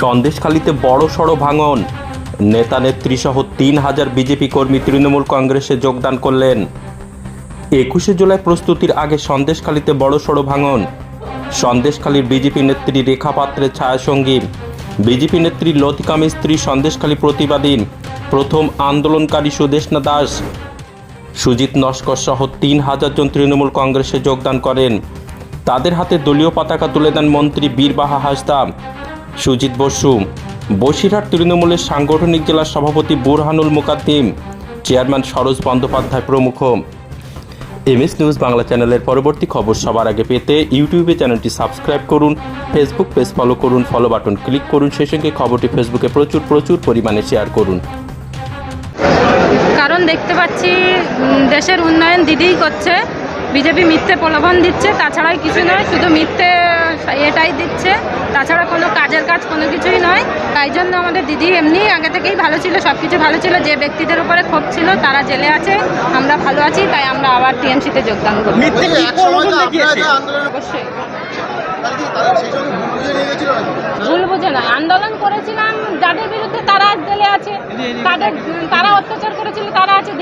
সন্দেশখালীতে বড় সড়ো ভাঙন। নেতা নেত্রীসহ তিন হাজার বিজেপি কর্মী তৃণমূল কংগ্রেসে যোগদান করলেন। একুশে জুলাই প্রস্তুতির আগে সন্দেশখালীতে বড় সড়ো ভাঙন। সন্দেশখালীর বিজেপি নেত্রী রেখা পাত্রের ছায়াসঙ্গী বিজেপি নেত্রী লতিকা মিস্ত্রি সন্দেশখালী প্রতিবাদী প্রথম আন্দোলনকারী সুদেশনা দাস। সুজিত নস্কর সহ তিন হাজার জন তৃণমূল কংগ্রেসে যোগদান করেন। তাদের হাতে দলীয় পতাকা তুলে দেন মন্ত্রী বীরবাহা হাসদা সুজিত বসু। বসিরহাট তৃণমূলের সাংগঠনিক জেলা সভাপতি বুরহানুল মুকাদ্দিম, চেয়ারম্যান সরোজ বন্দ্যোপাধ্যায় প্রমুখ। এমএস নিউজ বাংলা চ্যানেলের পরবর্তী খবর সবার আগে পেতে ইউটিউবে চ্যানেলটি সাবস্ক্রাইব করুন, ফেসবুক পেজ ফলো করুন ফলো বাটন ক্লিক করুন, সেই সঙ্গে খবরটি ফেসবুকে প্রচুর প্রচুর পরিমাণে শেয়ার করুন। কারণ দেখতে পাচ্ছি দেশের উন্নয়ন দিদিই করছে। বিজেপি মিথ্যে প্রলোভন দিচ্ছে তাছাড়াই কিছু নয় শুধু মিথ্যে এটাই দিচ্ছে। তাছাড়া কোনো কাজের কাজ কোনো কিছুই নয়। তাই জন্য আমাদের দিদি এমনি আগে থেকেই ভালো ছিল সব কিছু ভালো ছিল। যে ব্যক্তিদের উপরে ক্ষোভ ছিল তারা জেলে আছে আমরা ভালো আছি তাই আমরা আবার টিএমসিতে যোগদান করব। অবশ্যই। ভুল বুঝে নিয়ে আন্দোলন করেছিলাম যাদের বিরুদ্ধে তারা আজ জেলে আছে তাদের তারা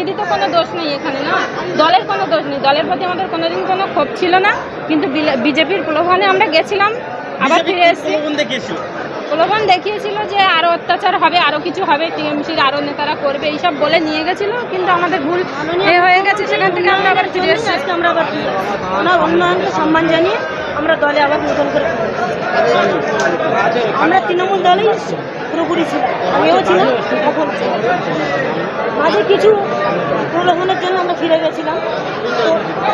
তারা তো কোনো দোষ নেই এখানে না? দলের কোনো দোষ নেই। দলের প্রতি আমাদের কোনোদিন কোনো ক্ষোভ ছিল না কিন্তু বিজেপির প্রলোভনে আমরা গেছিলাম আবার ফিরে এসেছি। প্রলোভন দেখিয়েছিল? যে আরও অত্যাচার হবে আরও কিছু হবে টিএমসির আরও নেতারা করবে এইসব বলে নিয়ে গেছিল কিন্তু আমাদের ভুল এ হয়ে গেছে সেখান থেকে আমরা আবার ফিরে এসেছি। আজকে আমরা আবার। ওনার উন্নয়নকে সম্মান জানিয়ে আমরা দলে আবার নতুন করে আমরা তৃণমূল দলেই পুরোপুরি ছিলাম আমিও ছিলাম এখন ছিলাম। মাঝে কিছু প্রলোভনের জন্য আমরা ফিরে গেছিলাম। তো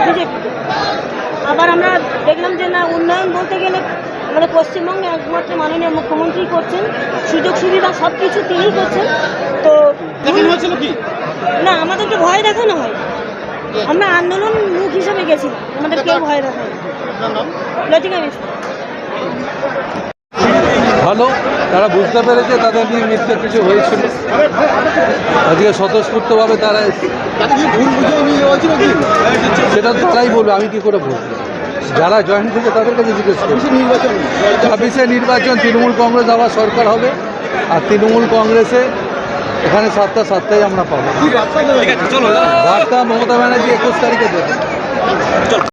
বিজেপি আবার আমরা দেখলাম যে না উন্নয়ন বলতে গেলে আমাদের পশ্চিমবঙ্গে একমাত্র মাননীয় মুখ্যমন্ত্রী করছেন। সুযোগ সুবিধা সব কিছু তিনিই করছেন। তো দেখানো না আমাদেরকে ভয় দেখানো হয়। আমরা আন্দোলন মুখ হিসেবে গেছিলাম। আমাদের কেউ ভয় নাম? লতিকা মিশ্র। ভালো তারা বুঝতে পেরেছে তাদের নিয়ে মিথ্যে কিছু হয়েছিল। আজকে স্বতঃস্ফূর্তভাবে তারা সেটা তারাই বলবে আমি কি করে বলব? যারা জয়েন থেকে তাদের কাছে জিজ্ঞেস করছি নির্বাচন? ছাব্বিশে নির্বাচন তৃণমূল কংগ্রেস আবার সরকার হবে আর তৃণমূল কংগ্রেসে এখানে সাতটা সাতটাই আমরা পাবো। বার্তা মমতা ব্যানার্জি একুশ তারিখে দেবে।